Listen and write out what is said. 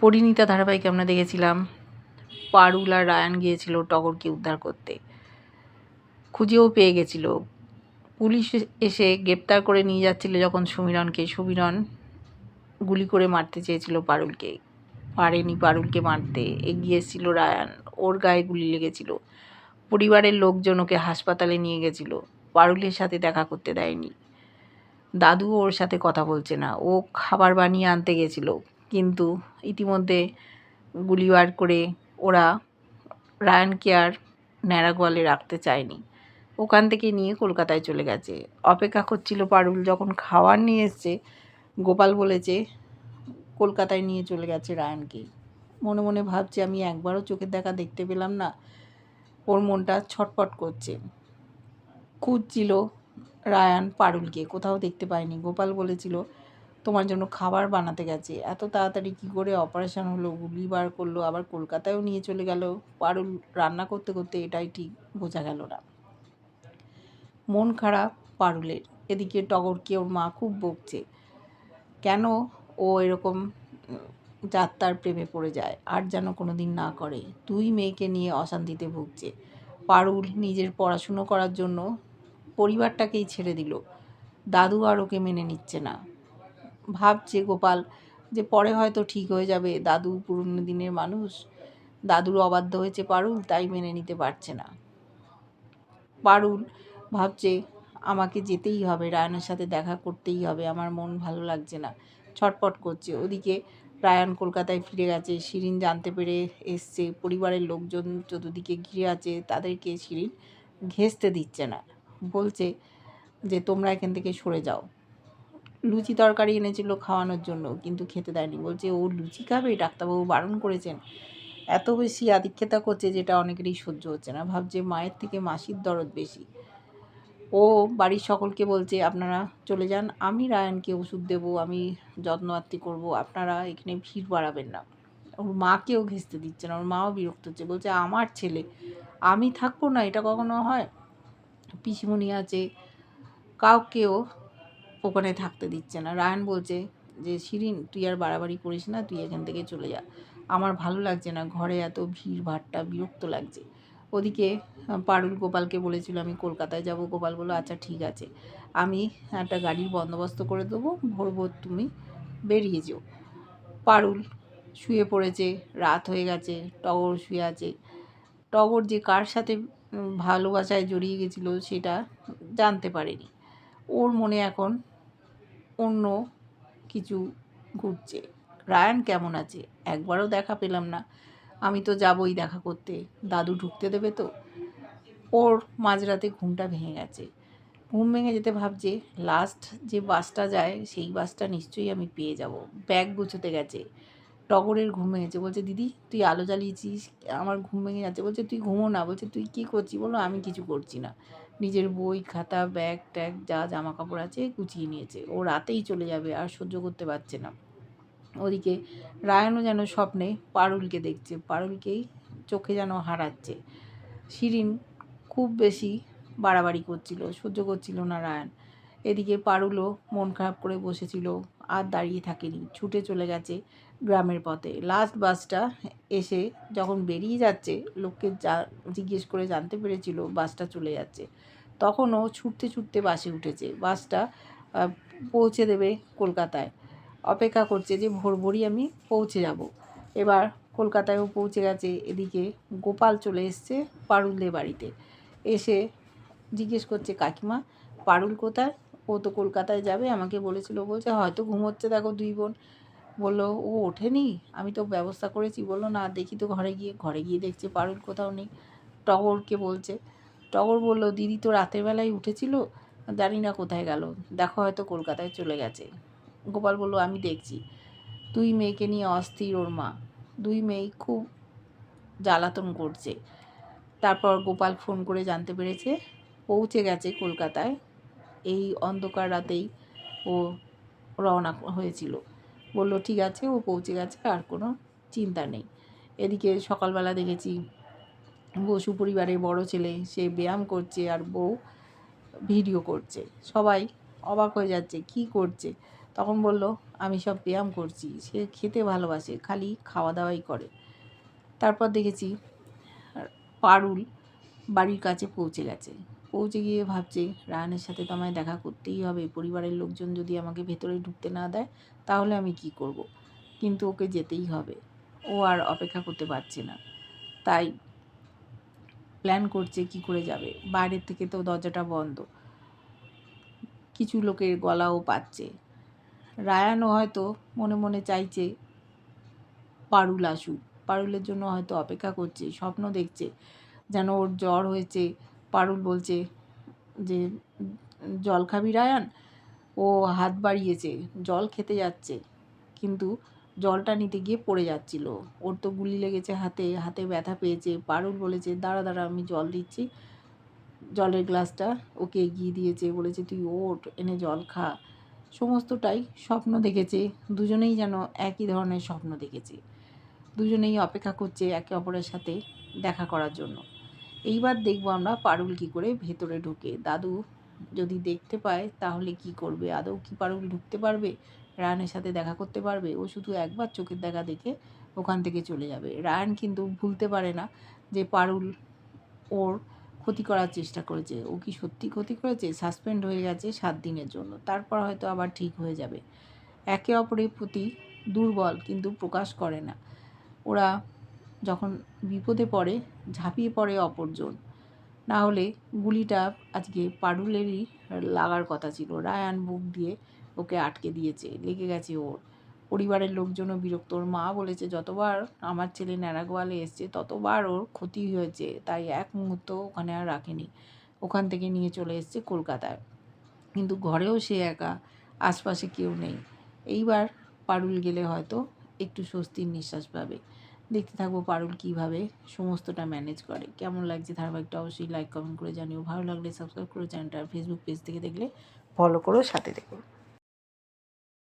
পরিণীতা ধারাবাহিক আমরা দেখেছিলাম। পারুল আর রায়ান গিয়েছিল টগরকে উদ্ধার করতে। খুঁজেও পেয়ে গেছিল। পুলিশ এসে গ্রেপ্তার করে নিয়ে যাচ্ছিল যখন সমীরণকে সমীরণ গুলি করে মারতে চেয়েছিল পারুলকে। পারেনি পারুলকে মারতে। এগিয়ে রায়ান। ওর গায়ে গুলি লেগেছিল। পরিবারের লোকজন ওকে হাসপাতালে নিয়ে গেছিল। পারুলের সাথে দেখা করতে দেয়নি। দাদু ওর সাথে কথা বলছে না। ও খাবার বানিয়ে আনতে গেছিল। কিন্তু ইতিমধ্যে গুলিবার করে ওরা রায়ানকে আর ন্যাড়াগোয়ালে রাখতে চায়নি। ওখান থেকে নিয়ে কলকাতায় চলে গেছে। অপেক্ষা করছিল পারুল, যখন খাওয়ার নিয়ে এসছে, গোপাল বলেছে কলকাতায় নিয়ে চলে গেছে রায়ানকে। মনে মনে ভাবছে, আমি একবারও চোখের দেখা দেখতে পেলাম না। ওর মনটা ছটপট করছে। খুঁজছিল রায়ান পারুলকে, কোথাও দেখতে পায়নি। গোপাল বলেছিল তোমার জন্য খাবার বানাতে গেছে। এত তাড়াতাড়ি কি করে অপারেশন হলো? গুলি বার করল, আবার কলকাতায়ও নিয়ে চলে গেল। পারুল রান্না করতে করতে এটাই ঠিক বোঝা গেল না। মন খারাপ পারুলের। এদিকে টগরকে ওর মা খুব বকছে। কেন ও এরকম যাত্রার প্রেমে পড়ে যায়? আর যেন কোনো দিন না করে। দুই মেয়েকে নিয়ে অশান্তিতে ভুগছে। পারুল নিজের পড়াশুনো করার জন্য পরিবারটাকেই ছেড়ে দিল। দাদু আর ওকে মেনে নিচ্ছে না। ভাবছে গোপাল যে পরে হয়তো ঠিক হয়ে যাবে, দাদু পুরনো দিনের মানুষ। দাদুর অবাধ্য হয়েছে পারুল, তাই মেনে নিতে পারছে না। পারুল ভাবছে, আমাকে যেতেই হবে, রায়ানের সাথে দেখা করতেই হবে, আমার মন ভালো লাগছে না। ছটপট করছে। ওদিকে রায়ান কলকাতায় ফিরে গেছে। শিরিন জানতে পেরে এসছে, পরিবারের লোকজন চতুর্দিকে ঘিরে আছে, তাদেরকে শিরিন ঘেঁচতে দিচ্ছে না। বলছে যে, তোমরা এখান থেকে সরে যাও। লুচি তরকারি এনেছিল খাওয়ানোর জন্য, কিন্তু খেতে দেয়নি। বলছে, ও লুচি খাবে? ডাক্তারবাবু বারণ করেছেন। এত বেশি আদিক্ষেতা করছে যেটা অনেকেরই সহ্য হচ্ছে না। ভাবছে, মায়ের থেকে মাসির দরদ বেশি। ও বাড়ির সকলকে বলছে, আপনারা চলে যান, আমি রায়ানকে ওষুধ দেব, আমি যত্ন আত্মি করব, আপনারা এখানে ভিড় বাড়াবেন না। ওর মাকেও ঘেঁচতে দিচ্ছে না, ওর মাও বিরক্ত হচ্ছে। বলছে, আমার ছেলে, আমি থাকব না, এটা কখনো হয়? পিসিমণি আছে, কাউকেও ওখানে থাকতে দিচ্ছে না। রায়ান বলছে যে, শিরিন, তুই আর বাড়াবাড়ি করিস না, তুই এখান থেকে চলে যা। আমার ভালো লাগছে না, ঘরে এত ভিড় ভাট্টা বিরক্ত লাগছে। ওদিকে পারুল গোপালকে বলেছিল, আমি কলকাতায় যাব। গোপাল বলল আচ্ছা ঠিক আছে। আমি একটা গাড়ির বন্দোবস্ত করে দেবো। ভোর ভোর তুমি বেরিয়ে যেও। পারুল শুয়ে পড়েছে, রাত হয়ে গেছে, টগর শুয়ে আছে। টগর যে কার সাথে ভালোবাসায় জড়িয়ে গেছিল, সেটা জানতে পারেনি। ওর মনে এখন অন্য কিছু ঘুরছে। রায়ান কেমন আছে? একবারও দেখা পেলাম না। আমি তো যাবই দেখা করতে। দাদু ঢুকতে দেবে তো? ওর মাঝরাতে ঘুমটা ভেঙে গেছে। ঘুম ভেঙে যেতে ভাবছে, লাস্ট যে বাসটা যায়, সেই বাসটা নিশ্চয়ই আমি পেয়ে যাব। ব্যাগ গুছোতে গেছে। টগরের ঘুম ভেঙেছে। বলছে, দিদি, তুই আলো জ্বালিয়েছিস? আমার ঘুম ভেঙে যাচ্ছে। বলছে, তুই ঘুমো না। বলছে, তুই কী করছিস? বলো, আমি কিছু করছি না। নিজের বই, খাতা, ব্যাগ, ট্যাগ, যা জামা কাপড় আছে গুছিয়ে নিয়েছে। ও রাতেই চলে যাবে আর সহ্য করতে পারছে না। ওদিকে রায়নও যেন স্বপ্নে পারুলকে দেখছে। পারুলকেই চোখে যেন হারাচ্ছে। শিরিন খুব বেশি বাড়াবাড়ি করছিল, সহ্য করছিল না রায়ান। এদিকে পারুলও মন খারাপ করে বসেছিল, আর দাঁড়িয়ে থাকেনি। ছুটে চলে গেছে গ্রামের পথে। লাস্ট বাসটা এসে যখন বেরিয়ে যাচ্ছে, লোককে যা জিজ্ঞেস করে জানতে পেরেছিল বাসটা চলে যাচ্ছে। তখনও ছুটতে ছুটতে বাসে উঠেছে। বাসটা পৌঁছে দেবে কলকাতায়। অপেক্ষা করছে যে ভোর ভোরই আমি পৌঁছে যাব। এবার কলকাতায়ও পৌঁছে গেছে। এদিকে গোপাল চলে এসছে পারুলদের বাড়িতে। এসে জিজ্ঞেস করছে, কাকিমা, পারুল কোথায়? ও তো কলকাতায় যাবে। আমাকে বলেছিল, বলছে হয়তো ঘুমোচ্ছে দেখো দুই বোন। বলল, ও ওঠেনি? আমি তো ব্যবস্থা করেছি। বলল, না, দেখি তো ঘরে গিয়ে ঘরে গিয়ে দেখছে, পারুল কোথাও নেই। টগরকে বলছে। টগর বলল, দিদি তো রাতের বেলায় উঠেছিল, জানি না কোথায় গেল। দেখো হয়তো কলকাতায় চলে গেছে। গোপাল বলল, আমি দেখছি। দুই মেয়েকে নিয়ে অস্থির ওর মা। দুই মেয়ে খুব জ্বালাতন করছে। তারপর গোপাল ফোন করে জানতে পেরেছে, পৌঁছে গেছে কলকাতায়। এই অন্ধকার রাতেই ও রওনা হয়েছিল। বলল, ঠিক আছে, ও পৌঁছে গেছে, আর কোনো চিন্তা নেই। এদিকে সকালবেলা দেখেছি বসু পরিবারের বড় ছেলে, সে ব্যায়াম করছে আর বউ ভিডিও করছে। সবাই অবাক হয়ে যাচ্ছে, কি করছে? তখন বলল, আমি সব ব্যায়াম করছি, সে খেতে ভালোবাসে, খালি খাওয়া দাওয়াই করে। তারপর দেখেছি পারুল বাড়ির কাছে পৌঁছে গেছে। পৌঁছে গিয়ে ভাবছে, রায়ানের সাথে তো আমায় দেখা করতেই হবে, পরিবারের লোকজন যদি আমাকে ভেতরে ঢুকতে না দেয়, তাহলে আমি কি করব। কিন্তু ওকে যেতেই হবে। ও আর অপেক্ষা করতে পারছে না। তাই প্ল্যান করছে কি করে যাবে। বাইরের থেকে তো দরজাটা বন্ধ। কিছু লোকের গলাও পাচ্ছে। রায়ানও হয়তো মনে মনে চাইছে, পারুল আসুক। পারুলের জন্য হয়তো অপেক্ষা করছে, স্বপ্ন দেখছে, যেন ওর জ্বর হয়েছে পারুল বলছে যে জল খাবি রায়ান ও হাত বাড়িয়েছে, জল খেতে যাচ্ছে। কিন্তু জলটা নিতে গিয়ে পড়ে যাচ্ছিল। ওর তো গুলি লেগেছে হাতে হাতে ব্যথা পেয়েছে। পারুল বলেছে, দাঁড়া দাঁড়া, আমি জল দিচ্ছি। জলের গ্লাসটা ওকে এগিয়ে দিয়েছে। বলেছে, তুই ওঠ, এনে জল খা। সমস্তটাই স্বপ্ন দেখেছে। দুজনেই যেন একই ধরনের স্বপ্ন দেখেছে। দুজনেই অপেক্ষা করছে একে অপরের সাথে দেখা করার জন্য। এইবার দেখব আমরা পারুল কি করে ভেতরে ঢুকে। দাদু যদি দেখতে পায়, তাহলে কি করবে? আদৌ কি পারুল ঢুকতে পারবে? রায়ানের সাথে দেখা করতে পারবে? ও শুধু একবার চোখের দেখা দেখে ওখান থেকে চলে যাবে। রায়ান কিন্তু ভুলতে পারে না যে পারুল ওর ক্ষতি করার চেষ্টা করেছে। ও কি সত্যি ক্ষতি করেছে? সাসপেন্ড হয়ে গেছে সাত দিনের জন্য। তারপর হয়তো আবার ঠিক হয়ে যাবে। একে অপরের প্রতি দুর্বল কিন্তু প্রকাশ করে না। ওরা যখন বিপদে পড়ে, ঝাঁপিয়ে পড়ে অপরজন। না হলে গুলিটা আজকে পারুলেরই লাগার কথা ছিল। রায়ান বুক দিয়ে ওকে আটকে দিয়েছে। লেগে গেছে ওর। পরিবারের লোকজনও বিরক্ত। ওর মা বলেছে, যতবার আমার ছেলে ন্যাড়াগোয়ালে এসছে, ততবার ওর ক্ষতি হয়েছে। তাই এক মুহূর্ত ওখানে আর রাখেনি। ওখান থেকে নিয়ে চলে এসছে কলকাতায়। কিন্তু ঘরেও সে একা, আশপাশে কেউ নেই। এইবার পারুল গেলে হয়তো একটু স্বস্তির নিঃশ্বাস পাবে। দেখতে থাকব পারুল কীভাবে সমস্তটা ম্যানেজ করে। কেমন লাগছে ধারাবাহিকটা অবশ্যই লাইক কমেন্ট করে জানিও। ভালো লাগলে সাবস্ক্রাইব করে চ্যানেলটা ফেসবুক পেজ থেকে দেখলে ফলো করো, সাথে দেখো